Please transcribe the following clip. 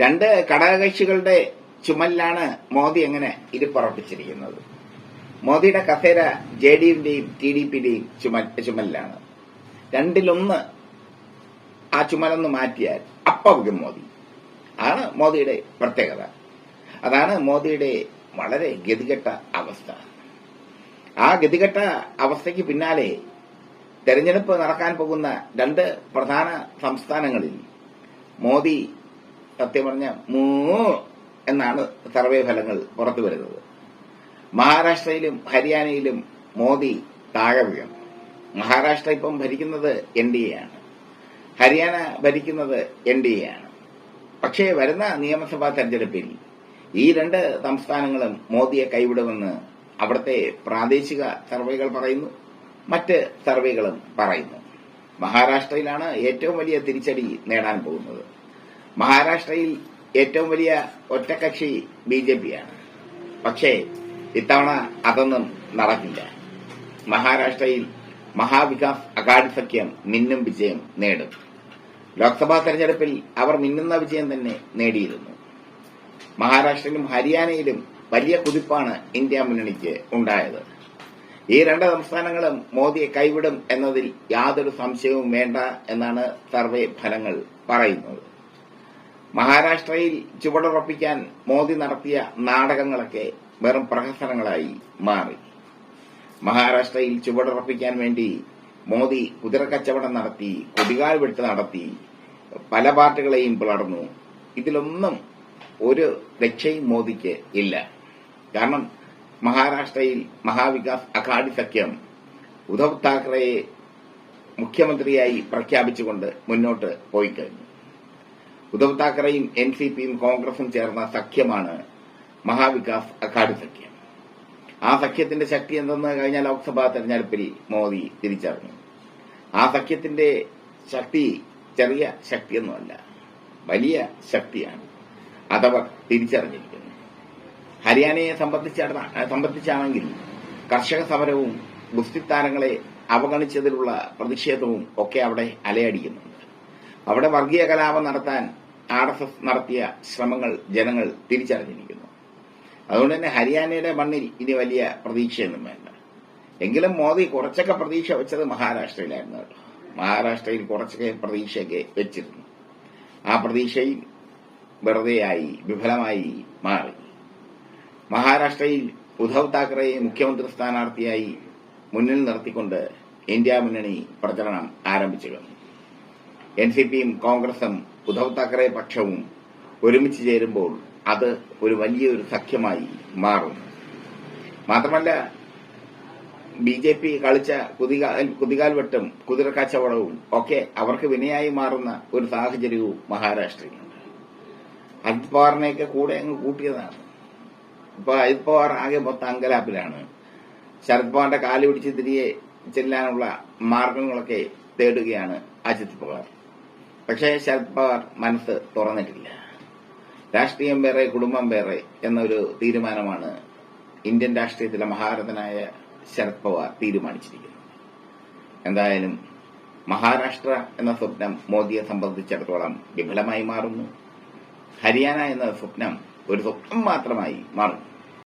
രണ്ട് ഘടകകക്ഷികളുടെ ചുമലിലാണ് മോദി എങ്ങനെ ഇരിപ്പറപ്പിച്ചിരിക്കുന്നത്. മോദിയുടെ കസേര ജെ ഡി യുവിന്റെയും ടി ഡി പിന്റെയും ചുമലിലാണ്. രണ്ടിലൊന്ന് ആ ചുമലൊന്ന് മാറ്റിയാൽ അപ്പവിക്കും മോദി. ആണ് മോദിയുടെ പ്രത്യേകത. അതാണ് മോദിയുടെ വളരെ ഗതികെട്ട അവസ്ഥ. ആ ഗതികെട്ട അവസ്ഥയ്ക്ക് പിന്നാലെ തെരഞ്ഞെടുപ്പ് നടക്കാൻ പോകുന്ന രണ്ട് പ്രധാന സംസ്ഥാനങ്ങളിൽ മോദി സത്യം പറഞ്ഞ മൂ എന്നാണ് സർവേ ഫലങ്ങൾ പുറത്തു വരുന്നത്. മഹാരാഷ്ട്രയിലും ഹരിയാനയിലും മോദി താഴെ വീഴും മഹാരാഷ്ട്ര ഇപ്പം ഭരിക്കുന്നത് എൻ ഡി എ ആണ്. ഹരിയാന ഭരിക്കുന്നത് എൻ ഡി എ ആണ്. പക്ഷേ വരുന്ന നിയമസഭാ തെരഞ്ഞെടുപ്പിൽ ഈ രണ്ട് സംസ്ഥാനങ്ങളും മോദിയെ കൈവിടുമെന്ന് അവിടുത്തെ പ്രാദേശിക സർവേകൾ പറയുന്നു. മറ്റ് സർവേകളും പറയുന്നു. മഹാരാഷ്ട്രയിലാണ് ഏറ്റവും വലിയ തിരിച്ചടി നേടാൻ പോകുന്നത്. മഹാരാഷ്ട്രയിൽ ഏറ്റവും വലിയ ഒറ്റക്കക്ഷി ബി ജെ പിയാണ്. പക്ഷേ ഇത്തവണ അതൊന്നും നടക്കില്ല. മഹാരാഷ്ട്രയിൽ മഹാവികാസ് അഗാഡി സഖ്യം മിന്നും വിജയം നേടും ലോക്സഭാ തെരഞ്ഞെടുപ്പിൽ അവർ മിന്നുന്ന വിജയം തന്നെ നേടിയിരുന്നു. മഹാരാഷ്ട്രയിലും ഹരിയാനയിലും വലിയ കുതിപ്പാണ് ഇന്ത്യ മുന്നണിക്ക് ഉണ്ടായത്. ഈ രണ്ട് സംസ്ഥാനങ്ങളും മോദിയെ കൈവിടും എന്നതിൽ യാതൊരു സംശയവും വേണ്ട എന്നാണ് സർവേ ഫലങ്ങൾ പറയുന്നത്. മഹാരാഷ്ട്രയിൽ ചുവടുറപ്പിക്കാൻ മോദി നടത്തിയ നാടകങ്ങളൊക്കെ വെറും പ്രഹസനങ്ങളായി മാറി. മഹാരാഷ്ട്രയിൽ ചുവടുറപ്പിക്കാൻ വേണ്ടി മോദി കുതിരക്കച്ചവടം നടത്തി കൊടികാൽ വെട്ട് നടത്തി പല പാർട്ടികളെയും പിളർന്നു. ഇതിലൊന്നും ഒരു രക്ഷയും മോദിക്ക് ഇല്ല. കാരണം മഹാരാഷ്ട്രയിൽ മഹാവികാസ് അഘാഡി സഖ്യം ഉദ്ധവ് താക്കറെയെ മുഖ്യമന്ത്രിയായി പ്രഖ്യാപിച്ചുകൊണ്ട് മുന്നോട്ട് പോയി കഴിഞ്ഞു ഉദ്ധവ് താക്കറെയും എൻ സി പിയും കോൺഗ്രസും ചേർന്ന സഖ്യമാണ് മഹാവികാസ് അഘാഡി സഖ്യം. ആ സഖ്യത്തിന്റെ ശക്തി എന്തെന്ന് കഴിഞ്ഞ ലോക്സഭാ തെരഞ്ഞെടുപ്പിൽ മോദി തിരിച്ചറിഞ്ഞു. ആ സഖ്യത്തിന്റെ ശക്തി ചെറിയ ശക്തിയൊന്നുമല്ല വലിയ ശക്തിയാണ്. അതവർ തിരിച്ചറിഞ്ഞിരിക്കുന്നു. ഹരിയാനയെ സംബന്ധിച്ചാണ് സംബന്ധിച്ചാണെങ്കിൽ കർഷക സമരവും ഗുസ്തി താരങ്ങളെ അവഗണിച്ചതിലുള്ള പ്രതിഷേധവും ഒക്കെ അവിടെ അലയടിക്കുന്നുണ്ട്. അവിടെ വർഗീയ കലാപം നടത്താൻ ആർ എസ് എസ് നടത്തിയ ശ്രമങ്ങൾ ജനങ്ങൾ തിരിച്ചറിഞ്ഞിരിക്കുന്നു. അതുകൊണ്ട് തന്നെ ഹരിയാനയുടെ മണ്ണിൽ ഇനി വലിയ പ്രതീക്ഷയൊന്നും വേണ്ട. എങ്കിലും മോദി കുറച്ചൊക്കെ പ്രതീക്ഷ വെച്ചത് മഹാരാഷ്ട്രയിലായിരുന്നു കേട്ടോ. മഹാരാഷ്ട്രയിൽ കുറച്ചൊക്കെ പ്രതീക്ഷയൊക്കെ വെച്ചിരുന്നു. ആ പ്രതീക്ഷയും വെറുതെയായി വിഫലമായി മാറി. മഹാരാഷ്ട്രയിൽ ഉദ്ധവ് താക്കറെയെ മുഖ്യമന്ത്രി സ്ഥാനാർത്ഥിയായി മുന്നിൽ നിർത്തിക്കൊണ്ട് ഇന്ത്യ മുന്നണി പ്രചരണം ആരംഭിച്ചു കഴിഞ്ഞു എൻ സി പിയും കോൺഗ്രസും ഉദ്ധവ് താക്കറെ പക്ഷവും ഒരുമിച്ച് ചേരുമ്പോൾ അത് ഒരു വലിയൊരു സഖ്യമായി മാറും. മാത്രമല്ല ബി ജെ പി കളിച്ച കുതികാൽ കുതികാൽ കുതിരക്കച്ചവടവും ഒക്കെ അവർക്ക് വിനയായി മാറുന്ന ഒരു സാഹചര്യവും മഹാരാഷ്ട്രയിലുണ്ട് അജിത് പവാറിനെയൊക്കെ കൂടെ അങ്ങ് കൂട്ടിയതാണ്. ഇപ്പൊ അജിത് പവാർ ആകെ മൊത്തം അങ്കലാപ്പിലാണ്. ശരത് പവാറിന്റെ കാൽ പിടിച്ച് തിരികെ ചെല്ലാനുള്ള മാർഗങ്ങളൊക്കെ തേടുകയാണ് അജിത് പവാർ. പക്ഷേ ശരത് പവാർ മനസ്സ് തുറന്നിട്ടില്ല. രാഷ്ട്രീയം വേറെ കുടുംബം വേറെ എന്നൊരു തീരുമാനമാണ് ഇന്ത്യൻ രാഷ്ട്രീയത്തിലെ മഹാരഥനായ ശരത് പവാർ തീരുമാനിച്ചിരിക്കുന്നത്. എന്തായാലും മഹാരാഷ്ട്ര എന്ന സ്വപ്നം മോദിയെ സംബന്ധിച്ചിടത്തോളം വിഫലമായി മാറുന്നു. ഹരിയാന എന്ന സ്വപ്നം ഒരു സ്വപ്നം മാത്രമായി മാറുന്നു.